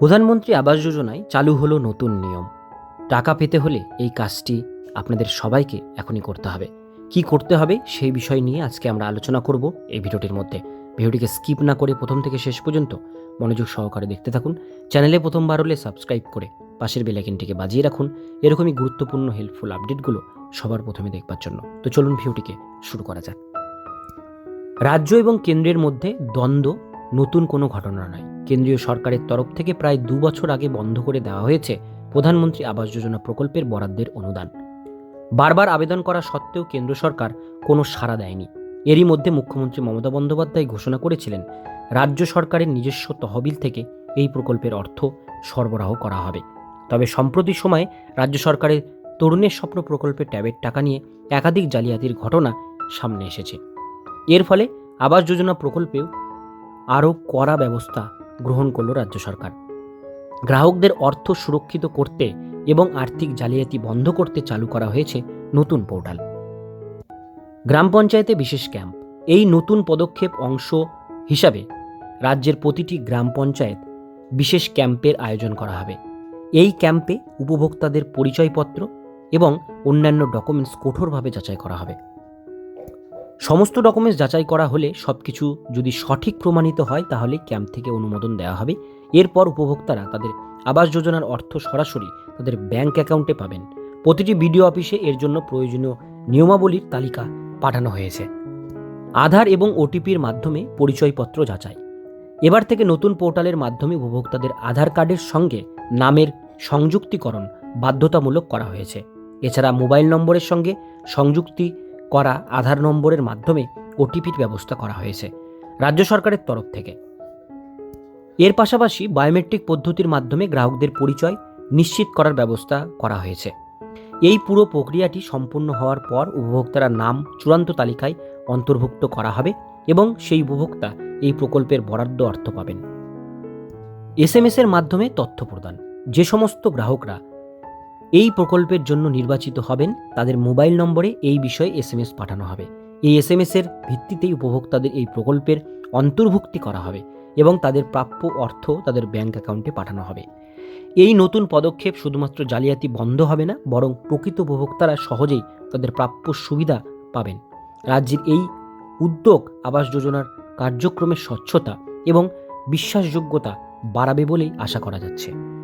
প্রধানমন্ত্রী আবাস যোজনায় চালু হলো নতুন নিয়ম। টাকা পেতে হলে এই কাজটি আপনাদের সবাইকে এখনই করতে হবে। কি করতে হবে সেই বিষয় নিয়ে আজকে আমরা আলোচনা করব এই ভিডিওটির মধ্যে। ভিডিওটিকে স্কিপ না করে প্রথম থেকে শেষ পর্যন্ত মনোযোগ সহকারে দেখতে থাকুন। চ্যানেলে প্রথমবার হলে সাবস্ক্রাইব করে পাশের বেলাইকিনটিকে বাজিয়ে রাখুন। এরকমই গুরুত্বপূর্ণ হেল্পফুল আপডেটগুলো সবার প্রথমে দেখবার জন্য। তো চলুন ভিডিওটিকে শুরু করা যাক। রাজ্য এবং কেন্দ্রের মধ্যে দ্বন্দ্ব নতুন কোনো ঘটনা নয়। কেন্দ্রীয় সরকারের তরফ থেকে প্রায় দু বছর আগে বন্ধ করে দেওয়া হয়েছে প্রধানমন্ত্রী আবাস যোজনা প্রকল্পের বরাদ্দের অনুদান। বারবার আবেদন করা সত্ত্বেও কেন্দ্র সরকার কোনো সাড়া দেয়নি। এরই মধ্যে মুখ্যমন্ত্রী মমতা বন্দ্যোপাধ্যায় ঘোষণা করেছিলেন, রাজ্য সরকারের নিজস্ব তহবিল থেকে এই প্রকল্পের অর্থ সরবরাহ করা হবে। তবে সম্প্রতি সময়ে রাজ্য সরকারের তরুণের স্বপ্ন প্রকল্পের ট্যাবের টাকা নিয়ে একাধিক জালিয়াতির ঘটনা সামনে এসেছে। এর ফলে আবাস যোজনা প্রকল্পেও আরও কড়া ব্যবস্থা গ্রহণ করল রাজ্য সরকার। গ্রাহকদের অর্থ সুরক্ষিত করতে এবং আর্থিক জালিয়াতি বন্ধ করতে চালু করা হয়েছে নতুন পোর্টাল। গ্রাম পঞ্চায়েতে বিশেষ ক্যাম্প। এই নতুন পদক্ষেপ অংশ হিসাবে রাজ্যের প্রতিটি গ্রাম পঞ্চায়েত বিশেষ ক্যাম্পের আয়োজন করা হবে। এই ক্যাম্পে উপভোক্তাদের পরিচয়পত্র এবং অন্যান্য ডকুমেন্টস কঠোরভাবে যাচাই করা হবে। সমস্ত ডকুমেন্টস যাচাই করা হলে সব কিছু যদি সঠিক প্রমাণিত হয়, তাহলে ক্যাম্প থেকে অনুমোদন দেওয়া হবে। এরপর উপভোক্তারা তাদের আবাস যোজনার অর্থ সরাসরি তাদের ব্যাংক অ্যাকাউন্টে পাবেন। প্রতিটি বিডিও অফিসে এর জন্য প্রয়োজনীয় নিয়মাবলীর তালিকা পাঠানো হয়েছে। আধার এবং ওটিপির মাধ্যমে পরিচয়পত্র যাচাই। এবার থেকে নতুন পোর্টালের মাধ্যমে উপভোক্তাদের আধার কার্ডের সঙ্গে নামের সংযুক্তিকরণ বাধ্যতামূলক করা হয়েছে। এছাড়া মোবাইল নম্বরের সঙ্গে সংযুক্তি করা আধার নম্বরের মাধ্যমে ওটিপির ব্যবস্থা করা হয়েছে, রাজ্য সরকারের তরফ থেকে। এর পাশাপাশি বায়োমেট্রিক পদ্ধতির মাধ্যমে গ্রাহকদের পরিচয় নিশ্চিত করার ব্যবস্থা করা হয়েছে। এই পুরো প্রক্রিয়াটি সম্পূর্ণ হওয়ার পর উপভোক্তারা নাম, চূড়ান্ত তালিকায় অন্তর্ভুক্ত করা হবে এবং সেই উপভোক্তা এই প্রকল্পের বরাদ্দ অর্থ পাবেন। এস এর মাধ্যমে তথ্য প্রদান। যে সমস্ত গ্রাহকরা এই প্রকল্পের জন্য নির্বাচিত হবেন তাদের মোবাইল নম্বরে এই বিষয়ে এসএমএস পাঠানো হবে। এই এস এসএমএস এর ভিত্তিতেই উপভোক্তাদের এই প্রকল্পের অন্তর্ভুক্তি করা হবে এবং তাদের প্রাপ্য অর্থ তাদের ব্যাংক অ্যাকাউন্টে পাঠানো হবে। এই নতুন পদক্ষেপ শুধুমাত্র জালিয়াতি বন্ধ হবে না, বরং প্রকৃত উপভোক্তারা সহজেই তাদের প্রাপ্য সুবিধা পাবেন। রাজ্যের এই উদ্যোগ আবাস যোজনার কার্যক্রমের স্বচ্ছতা এবং বিশ্বাসযোগ্যতা বাড়াবে বলেই আশা করা যাচ্ছে।